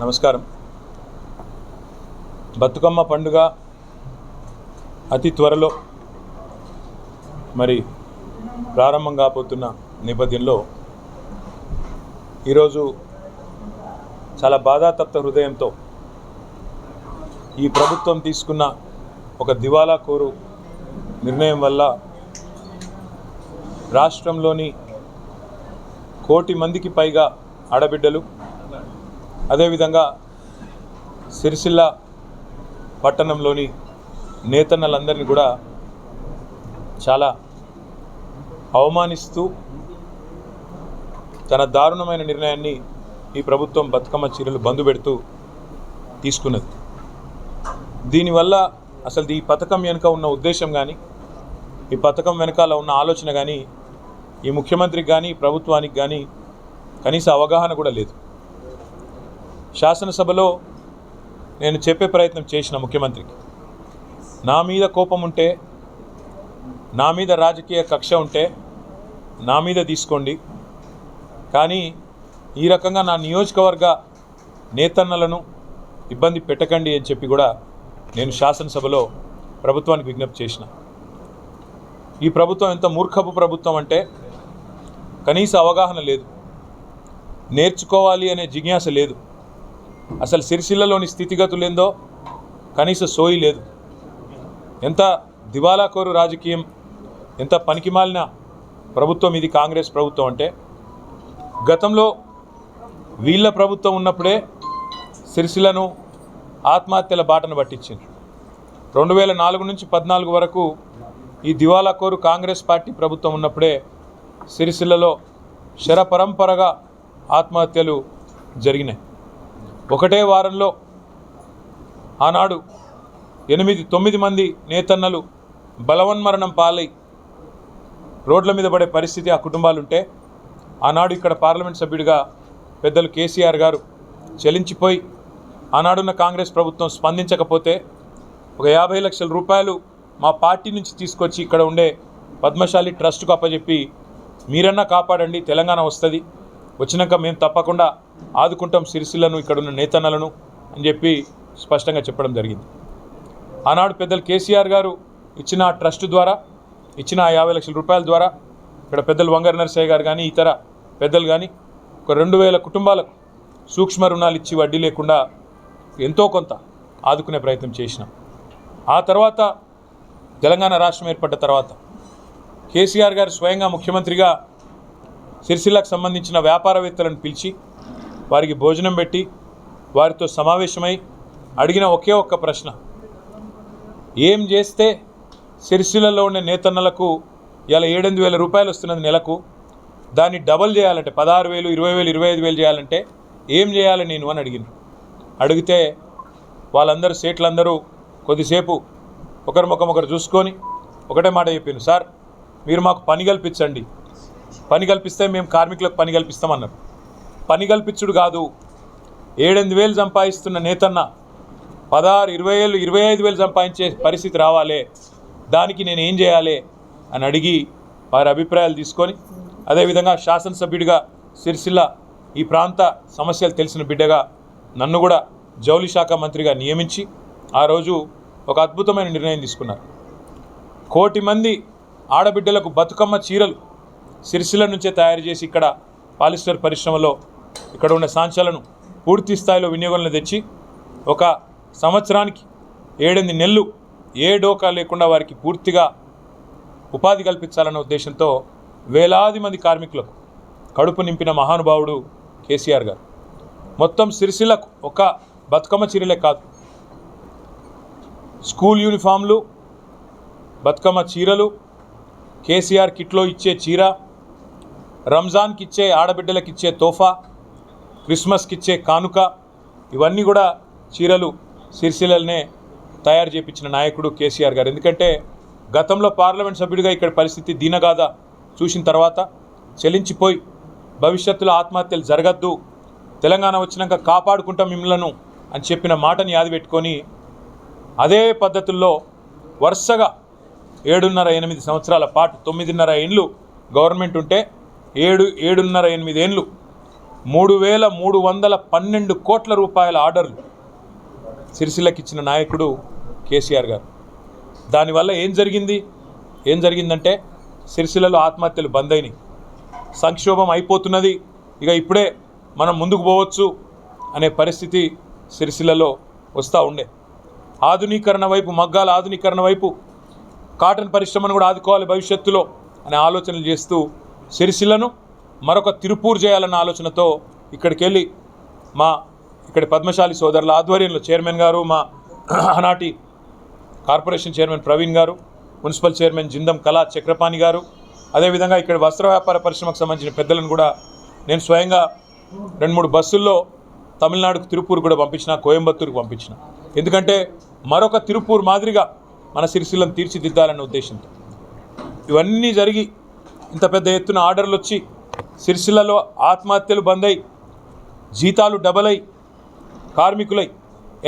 నమస్కారం. బతుకమ్మ పండుగ అతి త్వరలో మరి ప్రారంభం కాబోతున్న నేపథ్యంలో ఈరోజు చాలా బాధాతప్త హృదయంతో ఈ ప్రభుత్వం తీసుకున్న ఒక దివాలా కోరు నిర్ణయం వల్ల రాష్ట్రంలోని కోటి మందికి పైగా ఆడబిడ్డలు అదేవిధంగా సిరిసిల్ల పట్టణంలోని నేతన్నలందరినీ కూడా చాలా అవమానిస్తూ తన దారుణమైన నిర్ణయాన్ని ఈ ప్రభుత్వం బతుకమ్మ చీరలు బంధు పెడుతూ తీసుకున్నది. దీనివల్ల అసలు ఈ పథకం వెనుక ఉన్న ఉద్దేశం కానీ ఈ పథకం వెనకాల ఉన్న ఆలోచన కానీ ఈ ముఖ్యమంత్రికి కానీ ప్రభుత్వానికి కానీ కనీస అవగాహన కూడా లేదు. శాసనసభలో నేను చెప్పే ప్రయత్నం చేసిన ముఖ్యమంత్రికి. నా మీద కోపం ఉంటే నా మీద రాజకీయ కక్ష ఉంటే నా మీద తీసుకోండి. కానీ ఈ రకంగా నా నియోజకవర్గ నేతన్నలను ఇబ్బంది పెట్టకండి అని చెప్పి కూడా నేను శాసనసభలో ప్రభుత్వానికి విజ్ఞప్తి చేసిన. ఈ ప్రభుత్వం ఎంత మూర్ఖపు ప్రభుత్వం అంటే కనీస అవగాహన లేదు. నేర్చుకోవాలి అనే జిజ్ఞాస లేదు. అసలు సిరిసిల్లలోని స్థితిగతులు ఏందో కనీస సోయి లేదు. ఎంత దివాలాకోరు రాజకీయం ఎంత పనికిమాలిన ప్రభుత్వం ఇది కాంగ్రెస్ ప్రభుత్వం అంటే గతంలో వీళ్ళ ప్రభుత్వం ఉన్నప్పుడే సిరిసిల్లను ఆత్మహత్యల బాటను పట్టించింది రెండు వేల నాలుగు నుంచి పద్నాలుగు వరకు ఈ దివాలాకోరు కాంగ్రెస్ పార్టీ ప్రభుత్వం ఉన్నప్పుడే సిరిసిల్లలో శరపరంపరగా ఆత్మహత్యలు జరిగినాయి. ఒకటే వారంలో ఆనాడు ఎనిమిది తొమ్మిది మంది నేతన్నలు బలవన్మరణం పాలై రోడ్ల మీద పడే పరిస్థితి ఆ కుటుంబాలుంటే ఆనాడు ఇక్కడ పార్లమెంట్ సభ్యుడిగా పెద్దలు కేసీఆర్ గారు చెలించిపోయి ఆనాడున్న కాంగ్రెస్ ప్రభుత్వం స్పందించకపోతే ఒక యాభై లక్షల రూపాయలు మా పార్టీ నుంచి తీసుకొచ్చి ఇక్కడ ఉండే పద్మశాలి ట్రస్ట్కు అప్పచెప్పి మీరన్నా కాపాడండి తెలంగాణ వస్తుంది. వచ్చినాక మేము తప్పకుండా ఆదుకుంటాం సిరిసిల్లను ఇక్కడ ఉన్న నేతన్నలను అని చెప్పి స్పష్టంగా చెప్పడం జరిగింది. ఆనాడు పెద్దలు కేసీఆర్ గారు ఇచ్చిన ట్రస్ట్ ద్వారా ఇచ్చిన యాభై లక్షల రూపాయల ద్వారా ఇక్కడ పెద్దలు వంగర నరసయ్య గారు కానీ ఇతర పెద్దలు కానీ ఒక రెండు వేల కుటుంబాలకు సూక్ష్మ రుణాలు ఇచ్చి వడ్డీ లేకుండా ఎంతో కొంత ఆదుకునే ప్రయత్నం చేసినాం. ఆ తర్వాత తెలంగాణ రాష్ట్రం ఏర్పడ్డ తర్వాత కేసీఆర్ గారు స్వయంగా ముఖ్యమంత్రిగా సిరిసిల్లకు సంబంధించిన వ్యాపారవేత్తలను పిలిచి వారికి భోజనం పెట్టి వారితో సమావేశమై అడిగిన ఒకే ఒక్క ప్రశ్న. ఏం చేస్తే సిరిసిల్లలో ఉండే నేతన్నలకు ఇలా ఏడెనిమిది వేల రూపాయలు వస్తున్నది నెలకు? దాన్ని డబల్ చేయాలంటే పదహారు వేలు ఇరవై వేలు ఇరవై ఐదు వేలు చేయాలంటే ఏం చేయాలి నేను అని అడిగిన అడిగితే వాళ్ళందరూ సేట్లందరూ కొద్దిసేపు ఒకరి ముఖం ఒకరు చూసుకొని ఒకటే మాట చెప్పాను సార్ మీరు మాకు పని కల్పించండి. పని కల్పిస్తే మేము కార్మికులకు పని కల్పిస్తామన్నారు. పని కల్పించుడు కాదు. ఏడెనిమిది వేలు సంపాదిస్తున్న నేతన్న పదహారు ఇరవై వేలు ఇరవై ఐదు వేలు సంపాదించే పరిస్థితి రావాలి. దానికి నేను ఏం చేయాలి అని అడిగి వారి అభిప్రాయాలు తీసుకొని అదేవిధంగా శాసనసభ్యుడిగా సిరిసిల్ల ఈ ప్రాంత సమస్యలు తెలిసిన బిడ్డగా నన్ను కూడా జౌలి శాఖ మంత్రిగా నియమించి ఆ రోజు ఒక అద్భుతమైన నిర్ణయం తీసుకున్నారు. కోటి మంది ఆడబిడ్డలకు బతుకమ్మ చీరలు సిరిసిల్ల నుంచే తయారు చేసి ఇక్కడ పాలిస్టర్ పరిశ్రమలో ఇక్కడ ఉన్న సాంచాలను పూర్తి స్థాయిలో వినియోగంలో తెచ్చి ఒక సంవత్సరానికి ఏడెనిమిది నెలలు ఏ డోకా లేకుండా వారికి పూర్తిగా ఉపాధి కల్పించాలన్న ఉద్దేశంతో వేలాది మంది కార్మికులకు కడుపు నింపిన మహానుభావుడు కేసీఆర్ గారు. మొత్తం సిరిసిల్లకు ఒక బతుకమ్మ చీరలే కాదు. స్కూల్ యూనిఫామ్లు బతుకమ్మ చీరలు కేసీఆర్ కిట్లో ఇచ్చే చీర రంజాన్కి ఇచ్చే ఆడబిడ్డలకు ఇచ్చే తోఫా క్రిస్మస్కి ఇచ్చే కానుక ఇవన్నీ కూడా చీరలు సిరిసిలనే తయారు చేపించిన నాయకుడు కేసీఆర్ గారు. ఎందుకంటే గతంలో పార్లమెంట్ సభ్యుడిగా ఇక్కడ పరిస్థితి దీనగాథ చూసిన తర్వాత చెలించిపోయి భవిష్యత్తులో ఆత్మహత్యలు జరగద్దు తెలంగాణ వచ్చినాక కాపాడుకుంటాం మిమ్మలను అని చెప్పిన మాటని యాది పెట్టుకొని అదే పద్ధతుల్లో వరుసగా ఏడున్నర ఎనిమిది సంవత్సరాల పాటు తొమ్మిదిన్నర ఏండ్లు గవర్నమెంట్ ఉంటే ఏడు ఏడున్నర ఎనిమిది ఏండ్లు మూడు వేల మూడు వందల పన్నెండు కోట్ల రూపాయల ఆర్డర్లు సిరిసిల్లకి ఇచ్చిన నాయకుడు కేసీఆర్ గారు. దానివల్ల ఏం జరిగింది? ఏం జరిగిందంటే సిరిసిల్లలో ఆత్మహత్యలు బంద్ అయినాయి. సంక్షోభం అయిపోతున్నది. ఇక ఇప్పుడే మనం ముందుకు పోవచ్చు అనే పరిస్థితి సిరిసిల్లలో వస్తూ ఉండే. ఆధునీకరణ వైపు మగ్గాల ఆధునీకరణ వైపు కాటన్ పరిశ్రమను కూడా ఆదుకోవాలి భవిష్యత్తులో అనే ఆలోచనలు చేస్తూ సిరిసిల్లను మరొక తిరుపూర్ చేయాలన్న ఆలోచనతో ఇక్కడికి వెళ్ళి మా ఇక్కడ పద్మశాలి సోదరుల ఆధ్వర్యంలో చైర్మన్ గారు మా ఆనాటి కార్పొరేషన్ చైర్మన్ ప్రవీణ్ గారు మున్సిపల్ చైర్మన్ జిందం కళా చక్రపాణి గారు అదేవిధంగా ఇక్కడ వస్త్ర వ్యాపార పరిశ్రమకు సంబంధించిన పెద్దలను కూడా నేను స్వయంగా రెండు మూడు బస్సుల్లో తమిళనాడుకు తిరుపూర్ కూడా పంపించిన కోయంబత్తూరుకు పంపించిన. ఎందుకంటే మరొక తిరుపూర్ మాదిరిగా మన సిరిసిల్లను తీర్చిదిద్దాలనే ఉద్దేశంతో. ఇవన్నీ జరిగి ఇంత పెద్ద ఎత్తున ఆర్డర్లు వచ్చి సిరిసిల్లలో ఆత్మహత్యలు బంద్ అయి జీతాలు డబల్ అయి కార్మికులై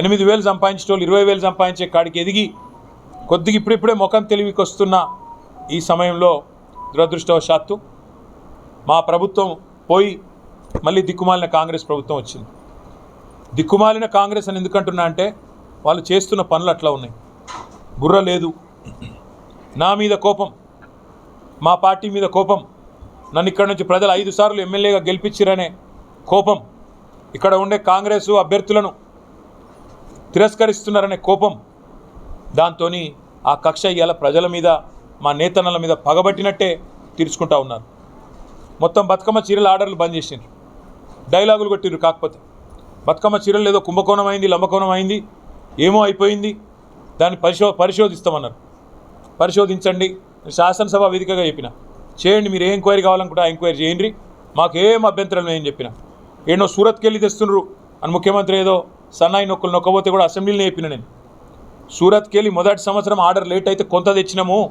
ఎనిమిది వేలు సంపాదించే వాళ్ళు ఇరవై వేలు సంపాదించే కాడికి ఎదిగి కొద్దిగా ఇప్పుడిప్పుడే ముఖం తెలివికి వస్తున్న ఈ సమయంలో దురదృష్టవశాత్తు మా ప్రభుత్వం పోయి మళ్ళీ దిక్కుమాలిన కాంగ్రెస్ ప్రభుత్వం వచ్చింది. దిక్కుమాలిన కాంగ్రెస్ అని ఎందుకంటున్నా అంటే వాళ్ళు చేస్తున్న పనులు అట్లా ఉన్నాయి. బుర్ర లేదు. నా మీద కోపం మా పార్టీ మీద కోపం నన్ను ఇక్కడ నుంచి ప్రజలు ఐదు సార్లు ఎమ్మెల్యేగా గెలిపించిరనే కోపం ఇక్కడ ఉండే కాంగ్రెస్ అభ్యర్థులను తిరస్కరిస్తున్నారనే కోపం దాంతో ఆ కక్ష ఇవాళ ప్రజల మీద మా నేతన్నల మీద పగబట్టినట్టే తీర్చుకుంటా ఉన్నారు. మొత్తం బతుకమ్మ చీరల ఆర్డర్లు బంద్ చేసిండ్రు. డైలాగులు కొట్టిర్రు కాకపోతే. బతుకమ్మ చీరలు ఏదో కుంభకోణం అయింది లంబకోణం అయింది ఏమో అయిపోయింది. దాన్ని పరిశో పరిశోధిస్తామన్నారు. పరిశోధించండి శాసనసభ వేదికగా చెప్పిన. చేయండి మీరు ఏ ఎంక్వైరీ కావాలనుకుంటే ఆ ఎంక్వైరీ చేయండి. మాకు ఏం అభ్యంతరం లేదని చెప్పిన. ఏడో సూరత్కి వెళ్ళి తెస్తుండ్రు. అని ముఖ్యమంత్రి ఏదో సన్నాయి నొక్కలు నొక్కబోతే కూడా అసెంబ్లీలో చెప్పిన నేను. సూరత్కి వెళ్ళి మొదటి సంవత్సరం ఆర్డర్ లేట్ అయితే కొంత తెచ్చినాము.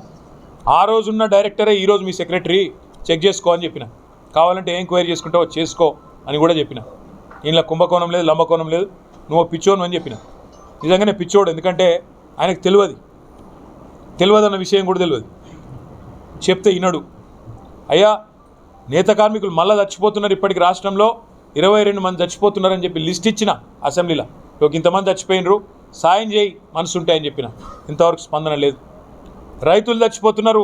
ఆ రోజున్న డైరెక్టరే ఈరోజు మీ సెక్రటరీ. చెక్ చేసుకో అని చెప్పిన. కావాలంటే ఏ ఎంక్వైరీ చేసుకుంటావో చేసుకో అని కూడా చెప్పిన. ఇంట్లో కుంభకోణం లేదు లంబకోణం లేదు. నువ్వు పిచ్చోను అని చెప్పిన. నిజంగానే పిచ్చోడు ఎందుకంటే ఆయనకు తెలియదు. తెలియదు అన్న విషయం కూడా తెలియదు. చెప్తే వినడు. అయ్యా నేత కార్మికులు మళ్ళా చచ్చిపోతున్నారు ఇప్పటికి రాష్ట్రంలో. ఇరవై రెండు మంది చచ్చిపోతున్నారని చెప్పి లిస్ట్ ఇచ్చిన అసెంబ్లీలో. ఒక ఇంతమంది చచ్చిపోయినరు సాయం చేయి మనసు ఉంటాయని చెప్పిన. ఇంతవరకు స్పందన లేదు. రైతులు చచ్చిపోతున్నారు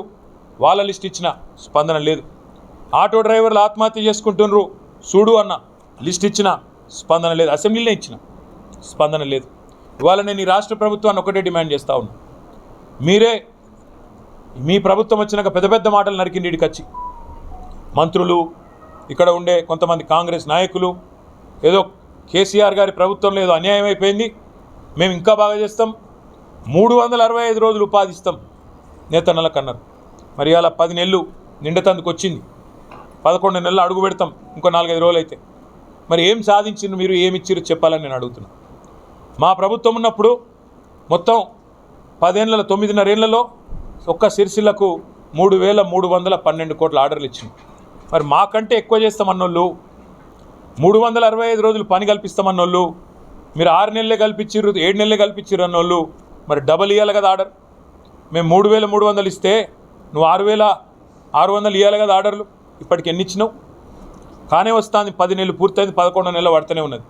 వాళ్ళ లిస్ట్ ఇచ్చిన స్పందన లేదు. ఆటో డ్రైవర్లు ఆత్మహత్య చేసుకుంటున్నారు చూడు అన్న లిస్ట్ ఇచ్చిన స్పందన లేదు. అసెంబ్లీలో ఇచ్చిన స్పందన లేదు. ఇవాళ నేను ఈ రాష్ట్ర ప్రభుత్వాన్ని ఒకటే డిమాండ్ చేస్తా ఉన్నా. మీరే మీ ప్రభుత్వం వచ్చినాక పెద్ద పెద్ద మాటలు నరికిండి వచ్చి. మంత్రులు ఇక్కడ ఉండే కొంతమంది కాంగ్రెస్ నాయకులు ఏదో కేసీఆర్ గారి ప్రభుత్వంలో ఏదో అన్యాయం అయిపోయింది మేము ఇంకా బాగా చేస్తాం మూడు వందల అరవై ఐదు రోజులు ఉపాధి ఇస్తాం నేతన్నలకు అన్నారు మరి అలా పది నెలలు నిండతందుకు వచ్చింది. పదకొండు నెలలు అడుగు పెడతాం ఇంకో నాలుగైదు రోజులు అయితే మరి ఏం సాధించిండ్రు మీరు ఏమి ఇచ్చిర్రు చెప్పాలని నేను అడుగుతున్నా. మా ప్రభుత్వం ఉన్నప్పుడు మొత్తం పదేళ్ళ తొమ్మిదిన్నరేళ్ళలో ఒక్క సిరిసిల్లకు మూడు వేల మూడు వందల పన్నెండు కోట్ల ఆర్డర్లు ఇచ్చింది మరి మాకంటే ఎక్కువ చేస్తామన్నోళ్ళు మూడు వందల అరవై ఐదు రోజులు పని కల్పిస్తామన్నోళ్ళు మీరు ఆరు నెలలే కల్పించారు ఏడు నెలలే కల్పించారు అన్నోళ్ళు మరి డబల్ ఇవ్వాలి కదా ఆర్డర్. మేము మూడు వేల మూడు వందలు ఇస్తే నువ్వు ఆరు వేల ఆరు వందలు ఇవ్వాలి కదా ఆర్డర్లు. ఇప్పటికి ఎన్ని ఇచ్చినావు కానే వస్తుంది పది నెలలు పూర్తయింది పదకొండో నెలలు పడుతూనే ఉన్నది.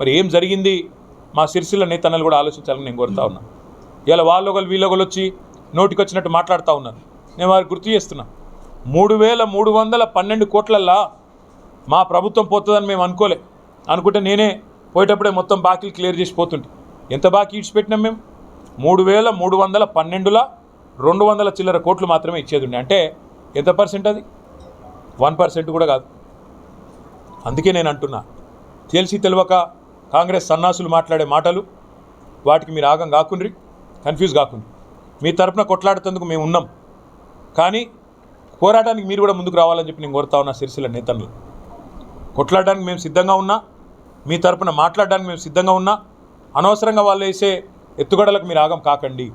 మరి ఏం జరిగింది? మా సిరిసిల్ల నేతన్నలు కూడా ఆలోచించాలని నేను కోరుతా ఉన్నా. ఇలా వాళ్ళు ఒకరు వీళ్ళు ఒకరు వచ్చి నోటికి వచ్చినట్టు మాట్లాడుతూ ఉన్నారు. నేను వారికి గుర్తు చేస్తున్నా. మూడు వేల మూడు వందల పన్నెండు కోట్లల్లా మా ప్రభుత్వం పోతుందని మేము అనుకోలే. అనుకుంటే నేనే పోయేటప్పుడే మొత్తం బాకీలు క్లియర్ చేసి పోతుంటే. ఎంత బాకీ ఇడిచిపెట్టినాం మేము? మూడు వేల మూడు వందల పన్నెండుల రెండు వందల చిల్లర కోట్లు మాత్రమే ఇచ్చేది అంటే ఎంత పర్సెంట్ అది? వన్ పర్సెంట్ కూడా కాదు. అందుకే నేను అంటున్నా. తెలిసి తెలియక కాంగ్రెస్ సన్నాసులు మాట్లాడే మాటలు వాటికి మీరు ఆగం కాకుండ్రి కన్ఫ్యూజ్ కాకుండ్రి. మీ తరపున కొట్లాడుతందుకు మేము ఉన్నాం. కానీ పోరాటానికి మీరు కూడా ముందుకు రావాలని చెప్పి నేను కోరుతా ఉన్నా సిరిసిల్ల నేతలు కొట్లాడడానికి మేము సిద్ధంగా ఉన్నా మీ తరపున మాట్లాడడానికి మేము సిద్ధంగా ఉన్నా అనవసరంగా వాళ్ళు వేసే ఎత్తుగడలకు మీరు ఆగం కాకండి.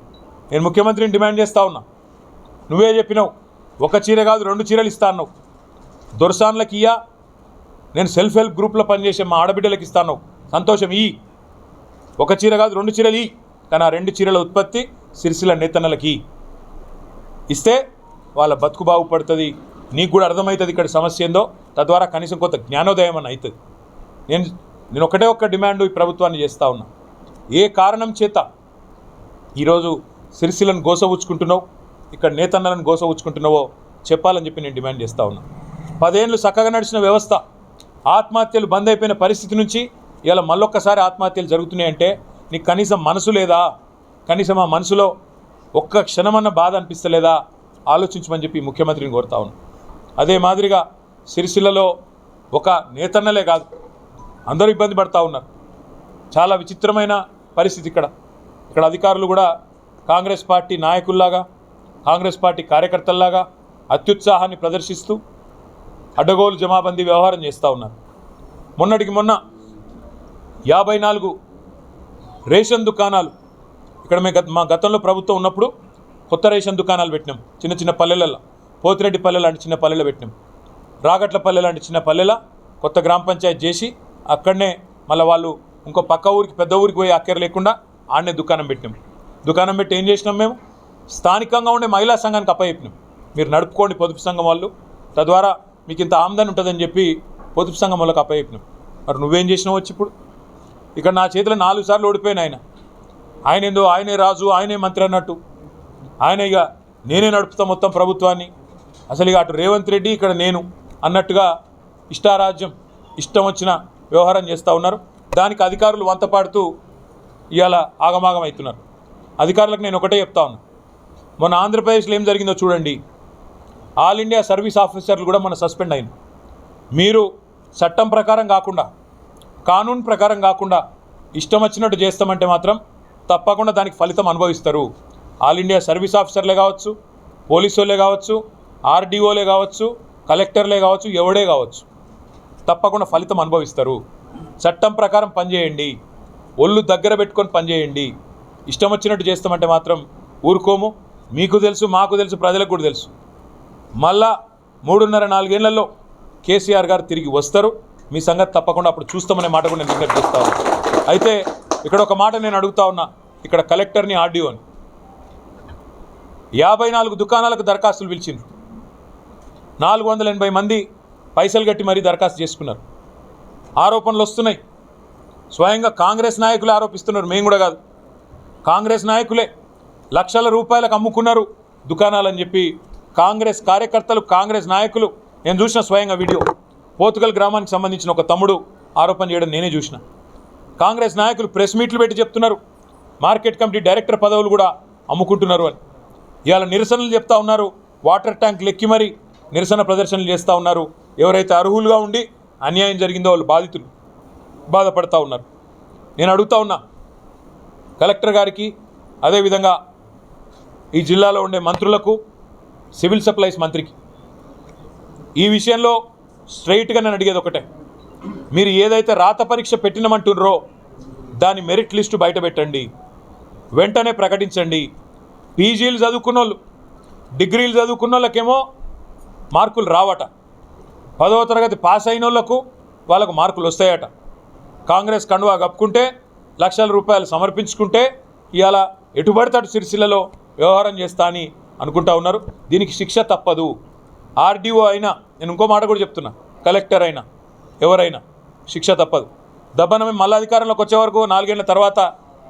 నేను ముఖ్యమంత్రిని డిమాండ్ చేస్తా ఉన్నా. నువ్వే చెప్పినావు ఒక చీర కాదు రెండు చీరలు ఇస్తా అన్నావు. దొరసాన్లకి ఇయ్యా నేను సెల్ఫ్ హెల్ప్ గ్రూప్లో పనిచేసే మా ఆడబిడ్డలకు ఇస్తాను సంతోషం ఈ ఒక చీర కాదు రెండు చీరలు ఈ కానీ ఆ రెండు చీరల ఉత్పత్తి సిరిసిల్ల నేతన్నలకి ఇస్తే వాళ్ళ బతుకు బాగుపడుతుంది. నీకు కూడా అర్థమవుతుంది ఇక్కడ సమస్య ఏందో. తద్వారా కనీసం కొంత జ్ఞానోదయం అని అవుతుంది. నేను నేను ఒకటే ఒక్క డిమాండ్ ఈ ప్రభుత్వాన్ని చేస్తూ ఉన్నా. ఏ కారణం చేత ఈరోజు సిరిసిలను గోసవుచ్చుకుంటున్నావు ఇక్కడ నేతన్నలను గోసవుచ్చుకుంటున్నావో చెప్పాలని చెప్పి నేను డిమాండ్ చేస్తూ ఉన్నా. పదేళ్ళు చక్కగా నడిచిన వ్యవస్థ ఆత్మహత్యలు బంద్ అయిపోయిన పరిస్థితి నుంచి ఇలా మళ్ళొక్కసారి ఆత్మహత్యలు జరుగుతున్నాయంటే నీకు కనీసం మనసు లేదా? కనీసం ఆ మనసులో ఒక్క క్షణమన్న బాధ అనిపిస్తలేదా? ఆలోచించమని చెప్పి ముఖ్యమంత్రిని కోరుతా ఉన్నాను అదే మాదిరిగా సిరిసిల్లలో ఒక నేతన్నలే కాదు అందరూ ఇబ్బంది పడతా ఉన్నారు. చాలా విచిత్రమైన పరిస్థితి ఇక్కడ. ఇక్కడ అధికారులు కూడా కాంగ్రెస్ పార్టీ నాయకుల్లాగా కాంగ్రెస్ పార్టీ కార్యకర్తల్లాగా అత్యుత్సాహాన్ని ప్రదర్శిస్తూ అడ్డగోలు జమాబందీ వ్యవహారం చేస్తూ ఉన్నారు. మొన్నటికి మొన్న యాభై నాలుగు రేషన్ దుకాణాలు ఇక్కడ మేము గత మా గతంలో ప్రభుత్వం ఉన్నప్పుడు కొత్త రేషన్ దుకాణాలు పెట్టినాం. చిన్న చిన్న పల్లెలలో పోతిరెడ్డి పల్లె లాంటి చిన్న పల్లెలో పెట్టినాం. రాగట్ల పల్లె లాంటి చిన్న పల్లెల కొత్త గ్రామ పంచాయతీ చేసి అక్కడనే మళ్ళీ వాళ్ళు ఇంకో పక్క ఊరికి పెద్ద ఊరికి పోయి అక్కర లేకుండా ఆడనే దుకాణం పెట్టినాం. దుకాణం పెట్టి ఏం చేసినాం మేము? స్థానికంగా ఉండే మహిళా సంఘానికి అప్పచెప్పినాం. మీరు నడుపుకోండి పొదుపు సంఘం వాళ్ళు. తద్వారా మీకు ఇంత ఆమ్దాని ఉంటుందని చెప్పి పొదుపు సంఘం వాళ్ళకి అప్పచెప్పినాం. మరి నువ్వేం చేసినావు వచ్చి ఇప్పుడు? ఇక్కడ నా చేతిలో నాలుగు సార్లు ఓడిపోయాను ఆయన. ఆయన ఏందో ఆయనే రాజు ఆయనే మంత్రి అన్నట్టు. ఆయన ఇక నేనే నడుపుతా మొత్తం ప్రభుత్వాన్ని. అసలు ఇక అటు రేవంత్ రెడ్డి ఇక్కడ నేను అన్నట్టుగా ఇష్టారాజ్యం ఇష్టం వచ్చిన వ్యవహారం చేస్తూ ఉన్నారు. దానికి అధికారులు వంతపాడుతూ ఇవాళ ఆగమాగం అవుతున్నారు. అధికారులకు నేను ఒకటే చెప్తా ఉన్నా. మొన్న ఆంధ్రప్రదేశ్లో ఏం జరిగిందో చూడండి. ఆల్ ఇండియా సర్వీస్ ఆఫీసర్లు కూడా మన సస్పెండ్ అయింది మీరు చట్టం ప్రకారం కాకుండా కానూన్ ప్రకారం కాకుండా ఇష్టం వచ్చినట్టు చేస్తామంటే మాత్రం తప్పకుండా దానికి ఫలితం అనుభవిస్తారు. ఆల్ ఇండియా సర్వీస్ ఆఫీసర్లే కావచ్చు పోలీసు వాళ్ళే కావచ్చు ఆర్డీఓలే కావచ్చు కలెక్టర్లే కావచ్చు ఎవడే కావచ్చు. తప్పకుండా ఫలితం అనుభవిస్తారు. చట్టం ప్రకారం పనిచేయండి. ఒళ్ళు దగ్గర పెట్టుకొని పనిచేయండి. ఇష్టం వచ్చినట్టు చేస్తామంటే మాత్రం ఊరుకోము. మీకు తెలుసు మాకు తెలుసు ప్రజలకు కూడా తెలుసు. మళ్ళా మూడున్నర నాలుగేళ్ళలో కేసీఆర్ గారు తిరిగి వస్తారు. మీ సంగతి తప్పకుండా అప్పుడు చూస్తామనే మాట కూడా నేను విజ్ఞప్తి చేస్తాను అయితే ఇక్కడ ఒక మాట నేను అడుగుతా ఉన్నా. ఇక్కడ కలెక్టర్ని ఆర్డీఓని. యాభై నాలుగు దుకాణాలకు దరఖాస్తులు పిలిచింది నాలుగు వందల ఎనభై మంది పైసలు కట్టి మరీ దరఖాస్తు చేసుకున్నారు. ఆరోపణలు వస్తున్నాయి. స్వయంగా కాంగ్రెస్ నాయకులు ఆరోపిస్తున్నారు. మేము కూడా కాదు. కాంగ్రెస్ నాయకులే లక్షల రూపాయలకు అమ్ముకున్నారు దుకాణాలని చెప్పి కాంగ్రెస్ కార్యకర్తలు కాంగ్రెస్ నాయకులు. నేను చూసిన స్వయంగా వీడియో. పోతుగల్ గ్రామానికి సంబంధించిన ఒక తమ్ముడు ఆరోపణ చేయడం నేనే చూసిన. కాంగ్రెస్ నాయకులు ప్రెస్ మీట్లు పెట్టి చెప్తున్నారు. మార్కెట్ కమిటీ డైరెక్టర్ పదవులు కూడా అమ్ముకుంటున్నారు అని. ఇవాళ నిరసనలు చెప్తా ఉన్నారు. వాటర్ ట్యాంక్ లెక్కి మరి నిరసన ప్రదర్శనలు చేస్తూ ఉన్నారు. ఎవరైతే అర్హులుగా ఉండి అన్యాయం జరిగిందో వాళ్ళు బాధితులు బాధపడతా ఉన్నారు. నేను అడుగుతా ఉన్నా కలెక్టర్ గారికి అదేవిధంగా ఈ జిల్లాలో ఉండే మంత్రులకు సివిల్ సప్లైస్ మంత్రికి. ఈ విషయంలో స్ట్రైట్గా నేను అడిగేది ఒకటే. మీరు ఏదైతే రాత పరీక్ష పెట్టినమంటున్నారో దాని మెరిట్ లిస్టు బయట పెట్టండి. వెంటనే ప్రకటించండి. పీజీలు చదువుకున్న వాళ్ళు డిగ్రీలు చదువుకున్న వాళ్ళకేమో మార్కులు రావట. పదవ తరగతి పాస్ అయిన వాళ్ళకు వాళ్ళకు మార్కులు వస్తాయట. కాంగ్రెస్ కండువా కప్పుకుంటే లక్షల రూపాయలు సమర్పించుకుంటే ఇవాళ ఎటుబడతాడు సిరిసిల్లలో వ్యవహారం చేస్తా అని అనుకుంటా ఉన్నారు. దీనికి శిక్ష తప్పదు. ఆర్డీఓ అయినా నేను ఇంకో మాట కూడా చెప్తున్నా కలెక్టర్ అయినా ఎవరైనా శిక్ష తప్పదు. దబ్బన మళ్ళా మళ్ళీ అధికారంలోకి వచ్చే వరకు నాలుగేళ్ళ తర్వాత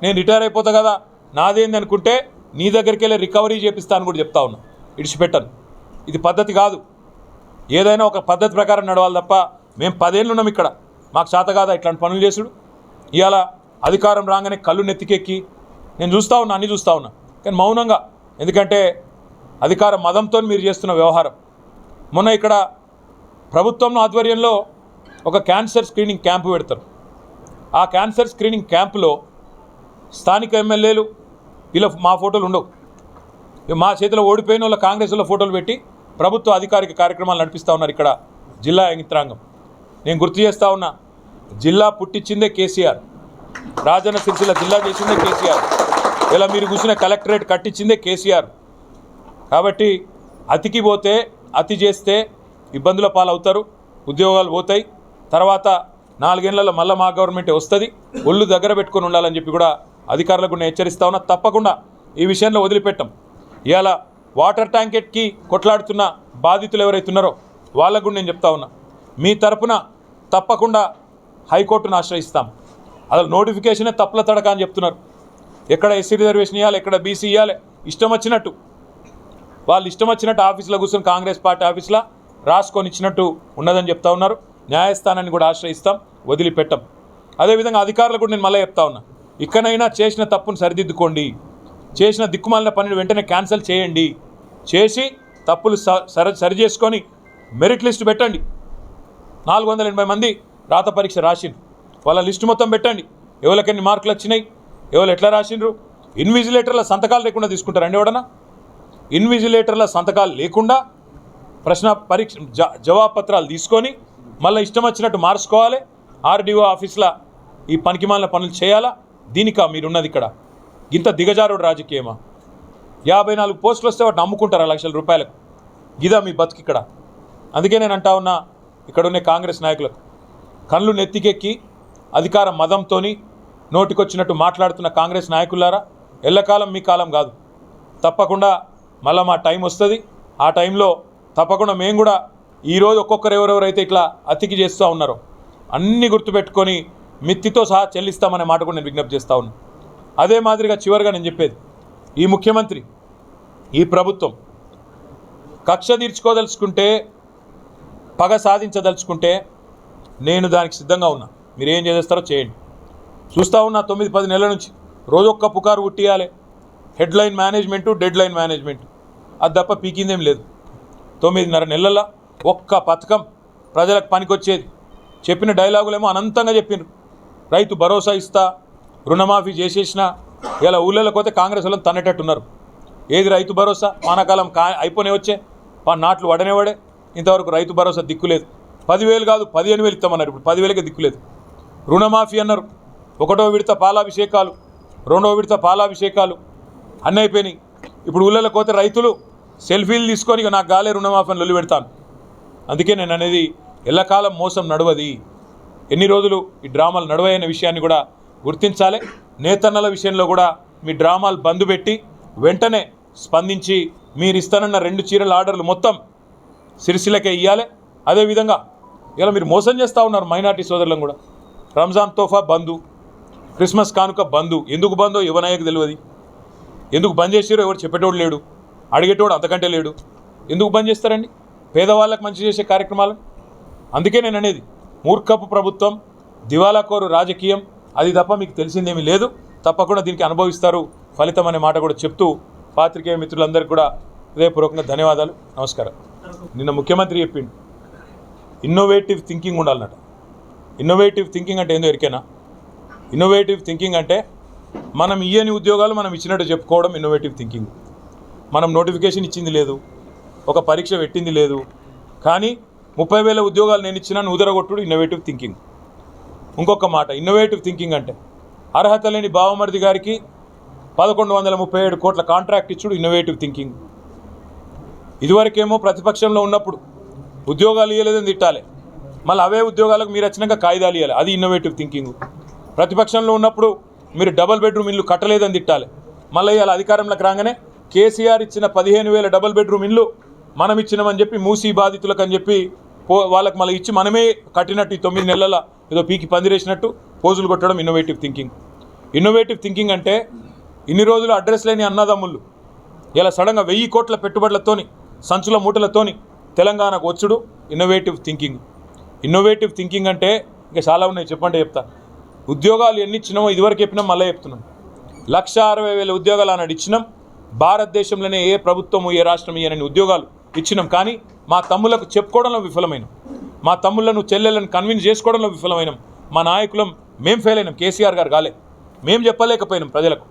నేను రిటైర్ అయిపోతా కదా నాదేంది అనుకుంటే నీ దగ్గరికి వెళ్ళి రికవరీ చేపిస్తా అని కూడా చెప్తా ఉన్నా. ఇడిచిపెట్టను ఇది పద్ధతి కాదు. ఏదైనా ఒక పద్ధతి ప్రకారం నడవాలి తప్ప మేము పదేళ్ళు ఉన్నాం ఇక్కడ. మాకు చేత కాదా ఇట్లాంటి పనులు చేసుడు. ఇవాళ అధికారం రాగానే కళ్ళు నెత్తికెక్కి నేను చూస్తూ ఉన్నా అన్నీ చూస్తూ ఉన్నా. కానీ మౌనంగా. ఎందుకంటే అధికార మదంతో మీరు చేస్తున్న వ్యవహారం. మొన్న ఇక్కడ ప్రభుత్వం ఆధ్వర్యంలో ఒక క్యాన్సర్ స్క్రీనింగ్ క్యాంపు పెడతారు. ఆ క్యాన్సర్ స్క్రీనింగ్ క్యాంపులో స్థానిక ఎమ్మెల్యేలు ఇలా మా ఫోటోలు ఉండవు. ఇక మా చేతిలో ఓడిపోయిన వాళ్ళ కాంగ్రెస్లో ఫోటోలు పెట్టి ప్రభుత్వ అధికారిక కార్యక్రమాలు నడిపిస్తూ ఉన్నారు ఇక్కడ జిల్లా యంత్రాంగం. నేను గుర్తు చేస్తూ ఉన్నా జిల్లా పుట్టించిందే కేసీఆర్. రాజన్న సిరిసిల్ల జిల్లా చేసిందే కేసీఆర్. ఇలా మీరు కూర్చున్న కలెక్టరేట్ కట్టించిందే కేసీఆర్. కాబట్టి అతికి పోతే అతి చేస్తే ఇబ్బందుల పాలవుతారు ఉద్యోగాలు పోతాయి. తర్వాత నాలుగేళ్ళలో మళ్ళీ మా గవర్నమెంట్ వస్తుంది ఒళ్ళు దగ్గర పెట్టుకొని ఉండాలని చెప్పి కూడా అధికారులకు నేను హెచ్చరిస్తా ఉన్నా తప్పకుండా ఈ విషయంలో వదిలిపెట్టాం. ఇవాళ వాటర్ ట్యాంకెట్కి కొట్లాడుతున్న బాధితులు ఎవరైతే ఉన్నారో వాళ్ళకు కూడా నేను చెప్తా ఉన్నా మీ తరపున తప్పకుండా హైకోర్టును ఆశ్రయిస్తాం. అసలు నోటిఫికేషనే తప్పుల తడక అని చెప్తున్నారు. ఎక్కడ ఎస్సీ రిజర్వేషన్ ఇవ్వాలి ఎక్కడ బీసీ ఇవ్వాలి ఇష్టం వచ్చినట్టు. వాళ్ళు ఇష్టం వచ్చినట్టు ఆఫీసులో కూర్చొని కాంగ్రెస్ పార్టీ ఆఫీసులో రాసుకొని ఇచ్చినట్టు ఉన్నదని చెప్తా ఉన్నారు. న్యాయస్థానాన్ని కూడా ఆశ్రయిస్తాం వదిలిపెట్టం. అదేవిధంగా అధికారులు కూడా నేను మళ్ళీ చెప్తా ఉన్నా ఇక్కడైనా చేసిన తప్పును సరిదిద్దుకోండి. చేసిన దిక్కుమాలిన పనిని వెంటనే క్యాన్సిల్ చేయండి. చేసి తప్పులు స- సరి సరి చేసుకొని మెరిట్ లిస్ట్ పెట్టండి. నాలుగు వందల ఎనభై మంది రాత పరీక్ష రాసిండ్రు. వాళ్ళ లిస్టు మొత్తం పెట్టండి. ఎవరికి ఎన్ని మార్కులు వచ్చినాయి ఎవరు ఎట్లా రాసిండ్రు? ఇన్విజిలేటర్ల సంతకాలు లేకుండా తీసుకుంటారండి ఎవడన్నా ఇన్విజిలేటర్ల సంతకాలు లేకుండా ప్రశ్న పరీక్ష జ జవాబు పత్రాలు తీసుకొని మళ్ళీ ఇష్టం వచ్చినట్టు మార్చుకోవాలి. ఆర్డీఓ ఆఫీస్లో ఈ పనికిమాలిన పనులు చేయాలా? దీనికా మీరున్నది ఇక్కడ? ఇంత దిగజారుడు రాజకీయమా? యాభై నాలుగు పోస్టులు వస్తే వాటిని అమ్ముకుంటారా లక్షల రూపాయలకు? ఇదా మీ బతుకు ఇక్కడ. అందుకే నేను అంటా ఉన్నా ఇక్కడ ఉన్న కాంగ్రెస్ నాయకులకు. కళ్ళు నెత్తికెక్కి అధికార మదంతో నోటికొచ్చినట్టు మాట్లాడుతున్న కాంగ్రెస్ నాయకులారా ఎల్లకాలం మీ కాలం కాదు. తప్పకుండా మళ్ళీ మా టైం వస్తుంది. ఆ టైంలో తప్పకుండా మేము కూడా ఈరోజు ఒక్కొక్కరు ఎవరెవరైతే ఇట్లా అతికి చేస్తూ ఉన్నారో అన్నీ గుర్తుపెట్టుకొని మిత్తితో సహా చెల్లిస్తామనే మాట కూడా నేను విజ్ఞప్తి చేస్తా ఉన్నాను అదే మాదిరిగా చివరిగా నేను చెప్పేది ఈ ముఖ్యమంత్రి ఈ ప్రభుత్వం కక్ష తీర్చుకోదలుచుకుంటే పగ సాధించదలుచుకుంటే నేను దానికి సిద్ధంగా ఉన్నా. మీరు ఏం చేస్తారో చేయండి. చూస్తూ ఉన్నా తొమ్మిది పది నెలల నుంచి రోజు ఒక్క పుకారు ఉట్టియాలి. Headline management deadline management. అది తప్ప పీకిందేం లేదు. తొమ్మిదిన్నర నెలల ఒక్క పథకం ప్రజలకు పనికొచ్చేది. చెప్పిన డైలాగులేమో అనంతంగా చెప్పిండ్రు రైతు భరోసా ఇస్తా రుణమాఫీ చేసేసిన ఇలా ఊళ్ళలోకి పోతే కాంగ్రెస్ వాళ్ళని తన్నేటట్టున్నారు. ఏది రైతు భరోసా? వానాకాలం కా అయిపోనే వచ్చే నాట్లు వడనేవాడే ఇంతవరకు రైతు భరోసా దిక్కులేదు పదివేలు కాదు పదిహేను వేలు ఇస్తామన్నారు ఇప్పుడు. పదివేలకే దిక్కులేదు రుణమాఫీ అన్నారు. ఒకటో విడత పాలాభిషేకాలు రెండో విడత పాలాభిషేకాలు అన్నీ అయిపోయినాయి. ఇప్పుడు ఊళ్ళలోకి పోతే రైతులు సెల్ఫీలు తీసుకొని ఇక నాకు గాలే రుణమాఫీ అని లొల్లి పెడతాను అందుకే నేను అనేది ఎల్లకాలం మోసం నడవది. ఎన్ని రోజులు ఈ డ్రామాలు నడవయనే విషయాన్ని కూడా గుర్తించాలి. నేతన్నల విషయంలో కూడా మీ డ్రామాలు బంద్ పెట్టి వెంటనే స్పందించి మీరు ఇస్తానన్న రెండు చీరల ఆర్డర్లు మొత్తం సిరిసిలకే ఇవ్వాలి అదేవిధంగా ఇలా మీరు మోసం చేస్తూ ఉన్నారు మైనార్టీ సోదరులను కూడా. రంజాన్ తోఫా బంధు క్రిస్మస్ కానుక బంధు ఎందుకు బంధో యువనాయకు తెలియదు. ఎందుకు బంద్ చేసారో ఎవరు చెప్పేటోడు లేడు. అడిగేటోడు అంతకంటే లేడు. ఎందుకు బంద్ చేస్తారండి? పేదవాళ్ళకి మంచి చేసే కార్యక్రమాలు. అందుకే నేను అనేది మూర్ఖపు ప్రభుత్వం దివాలాకోరు రాజకీయం అది తప్ప మీకు తెలిసిందేమీ లేదు. తప్పకుండా దీనికి అనుభవిస్తారు. ఫలితం అనే మాట కూడా చెప్తూ పాత్రికేయ మిత్రులందరికీ కూడా హృదయపూర్వకంగా ధన్యవాదాలు. నమస్కారం. నిన్న ముఖ్యమంత్రి చెప్పిండు ఇన్నోవేటివ్ థింకింగ్ ఉండాలన్నట. ఇన్నోవేటివ్ థింకింగ్ అంటే ఏందో ఎరికేనా? ఇన్నోవేటివ్ థింకింగ్ అంటే మనం ఇయ్యని ఉద్యోగాలు మనం ఇచ్చినట్టు చెప్పుకోవడం ఇన్నోవేటివ్ థింకింగ్ మనం నోటిఫికేషన్ ఇచ్చింది లేదు ఒక పరీక్ష పెట్టింది లేదు. కానీ ముప్పై వేల ఉద్యోగాలు నేను ఇచ్చిన ఉదరగొట్టుడు ఇన్నోవేటివ్ థింకింగ్ ఇంకొక మాట ఇన్నోవేటివ్ థింకింగ్ అంటే అర్హత లేని బావమరిది గారికి పదకొండు వందల ముప్పై ఏడు కోట్ల కాంట్రాక్ట్ ఇచ్చుడు ఇన్నోవేటివ్ థింకింగ్ ఇదివరకేమో ప్రతిపక్షంలో ఉన్నప్పుడు ఉద్యోగాలు ఇవ్వలేదని తిట్టాలి. మళ్ళీ అవే ఉద్యోగాలకు మీరు వచ్చినాక కాయిదాలు ఇవ్వాలి అది ఇన్నోవేటివ్ థింకింగ్ ప్రతిపక్షంలో ఉన్నప్పుడు మీరు డబల్ బెడ్రూమ్ ఇల్లు కట్టలేదని తిట్టాలి. మళ్ళీ ఇవాళ అధికారంలోకి రాగానే కేసీఆర్ ఇచ్చిన పదిహేను వేల డబల్ బెడ్రూమ్ ఇల్లు మనం ఇచ్చినామని చెప్పి మూసీ బాధితులకు అని చెప్పి పో వాళ్ళకి మళ్ళీ ఇచ్చి మనమే కట్టినట్టు ఈ తొమ్మిది నెలల ఏదో పీకి పందిరేసినట్టు పోజులు కొట్టడం ఇన్నోవేటివ్ థింకింగ్ ఇన్నోవేటివ్ థింకింగ్ అంటే ఇన్ని రోజులు అడ్రస్ లేని అన్నదమ్ముళ్ళు. ఇలా సడన్గా వెయ్యి కోట్ల పెట్టుబడులతోని సంచుల మూటలతోని తెలంగాణకు వచ్చుడు ఇన్నోవేటివ్ థింకింగ్ ఇన్నోవేటివ్ థింకింగ్ అంటే ఇంకా చాలా ఉన్నాయి చెప్పండి చెప్తా. ఉద్యోగాలు ఎన్ని ఇచ్చినామో ఇదివరకు చెప్పినాం మళ్ళీ చెప్తున్నాం. లక్ష అరవై వేల ఉద్యోగాలు అన్నాడు ఇచ్చినాం. భారతదేశంలోనే ఏ ప్రభుత్వము ఏ రాష్ట్రం ఇయ్యనని ఉద్యోగాలు ఇచ్చినాం. కానీ మా తమ్ములకు చెప్పుకోవడంలో విఫలమైనాం. మా తమ్ముళ్ళను చెల్లెలను కన్విన్స్ చేసుకోవడంలో విఫలమైనాం. మా నాయకులం మేం ఫెయిల్ అయినాం. కేసీఆర్ గారు కాలే. మేము చెప్పలేకపోయినాం ప్రజలకు.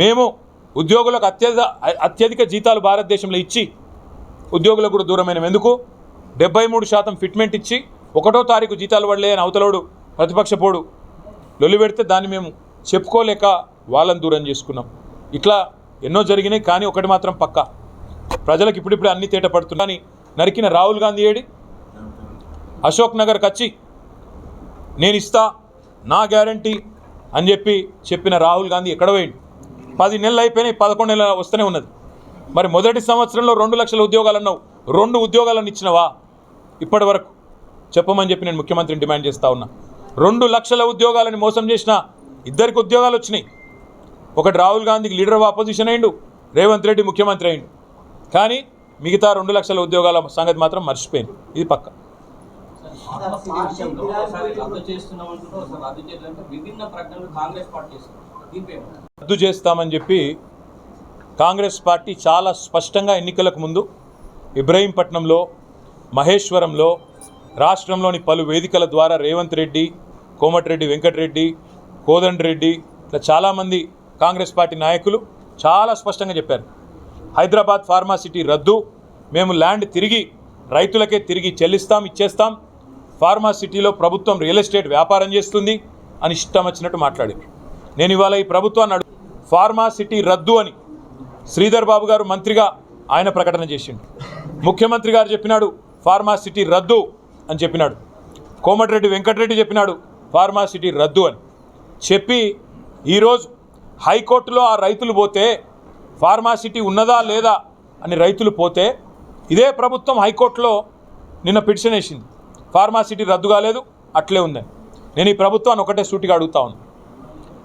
మేము ఉద్యోగులకు అత్యధిక అత్యధిక జీతాలు భారతదేశంలో ఇచ్చి ఉద్యోగులకు కూడా దూరమైనం. ఎందుకు? డెబ్బై మూడు శాతం ఫిట్మెంట్ ఇచ్చి ఒకటో తారీఖు జీతాలు పడలే అని అవతలోడు ప్రతిపక్షపోడు లొల్లి పెడితే దాన్ని మేము చెప్పుకోలేక వాళ్ళని దూరం చేసుకున్నాం. ఇట్లా ఎన్నో జరిగినాయి కానీ ఒకటి మాత్రం పక్కా. ప్రజలకు ఇప్పుడిప్పుడే అన్ని తేట పడుతున్నాయి. నరికిన రాహుల్ గాంధీ ఏడి? అశోక్ నగర్కి వచ్చి నేను ఇస్తా నా గ్యారంటీ అని చెప్పి చెప్పిన రాహుల్ గాంధీ ఎక్కడ పోయింది పది నెలలు అయిపోయినాయి పదకొండు నెలలు వస్తూనే ఉన్నది. మరి మొదటి సంవత్సరంలో రెండు లక్షల ఉద్యోగాలు అన్నావు. రెండు ఉద్యోగాలను ఇచ్చినవా? ఇప్పటి వరకు. చెప్పమని చెప్పి నేను ముఖ్యమంత్రిని డిమాండ్ చేస్తా ఉన్నా. రెండు లక్షల ఉద్యోగాలని మోసం చేసిన ఇద్దరికి ఉద్యోగాలు వచ్చినాయి. ఒకటి రాహుల్ గాంధీకి లీడర్ ఆఫ్ ఆపోజిషన్ అయిండు రేవంత్ రెడ్డి ముఖ్యమంత్రి అయిండు. కానీ మిగతా రెండు లక్షల ఉద్యోగాల సంగతి మాత్రం మర్చిపోయింది. ఇది పక్క. రద్దు రద్దు చేస్తామని చెప్పి కాంగ్రెస్ పార్టీ చాలా స్పష్టంగా ఎన్నికలకు ముందు ఇబ్రహీంపట్నంలో మహేశ్వరంలో రాష్ట్రంలోని పలు వేదికల ద్వారా రేవంత్ రెడ్డి కోమటిరెడ్డి వెంకటరెడ్డి కోదండ్ రెడ్డి ఇట్లా చాలామంది కాంగ్రెస్ పార్టీ నాయకులు చాలా స్పష్టంగా చెప్పారు. హైదరాబాద్ ఫార్మాసిటీ రద్దు. మేము ల్యాండ్ తిరిగి రైతులకే తిరిగి చెల్లిస్తాం ఇచ్చేస్తాం. ఫార్మాసిటీలో ప్రభుత్వం రియల్ ఎస్టేట్ వ్యాపారం చేస్తుంది అని ఇష్టం వచ్చినట్టు మాట్లాడారు నేను ఇవాళ ఈ ప్రభుత్వాన్ని అడుగు ఫార్మాసిటీ రద్దు అని శ్రీధర్ బాబు గారు మంత్రిగా ఆయన ప్రకటన చేసిండు. ముఖ్యమంత్రి గారు చెప్పినాడు ఫార్మాసిటీ రద్దు అని చెప్పినాడు. కోమటిరెడ్డి వెంకటరెడ్డి చెప్పినాడు ఫార్మాసిటీ రద్దు అని. చెప్పి ఈరోజు హైకోర్టులో ఆ రైతులు పోతే ఫార్మాసిటీ ఉన్నదా లేదా అని రైతులు పోతే ఇదే ప్రభుత్వం హైకోర్టులో నిన్న పిటిషన్ వేసింది. ఫార్మాసిటీ రద్దు కాలేదు అట్లే ఉందని నేను ఈ ప్రభుత్వాన్ని ఒకటే సూటిగా అడుగుతా ఉన్నాను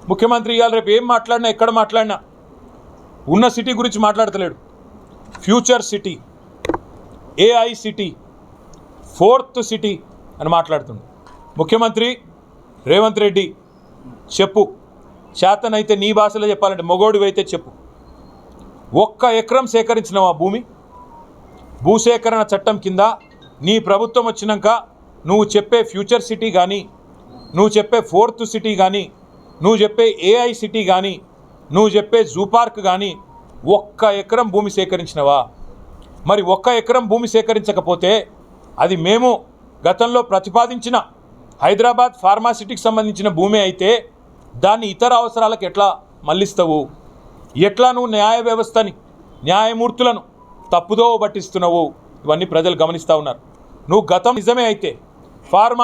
ముఖ్యమంత్రి ఇవాళ రేపు ఏం మాట్లాడినా ఎక్కడ మాట్లాడినా ఉన్న సిటీ గురించి మాట్లాడతలేడు. Future city AI city fourth city అని మాట్లాడుతుంది ముఖ్యమంత్రి రేవంత్ రెడ్డి చెప్పు. శాతనైతే నీ భాషలో చెప్పాలంటే మొగోడివైతే చెప్పు. ఒక్క ఎకరం సేకరించిన ఆ భూమి భూసేకరణ చట్టం కింద నీ ప్రభుత్వం వచ్చినాక నువ్వు చెప్పే ఫ్యూచర్ సిటీ కానీ నువ్వు చెప్పే ఫోర్త్ సిటీ కానీ నువ్వు చెప్పే ఏఐ సిటీ కానీ నువ్వు చెప్పే జూ పార్క్ కానీ ఒక్క ఎకరం భూమి సేకరించినవా? మరి ఒక్క ఎకరం భూమి సేకరించకపోతే అది మేము గతంలో ప్రతిపాదించిన హైదరాబాద్ ఫార్మాసిటీకి సంబంధించిన భూమి అయితే దాన్ని ఇతర అవసరాలకు ఎట్లా మళ్ళిస్తావు? ఎట్లా నువ్వు న్యాయ వ్యవస్థని న్యాయమూర్తులను తప్పుదో పట్టిస్తున్నావు. ఇవన్నీ ప్రజలు గమనిస్తూ ఉన్నారు. నువ్వు గతం నిజమే అయితే ఫార్మా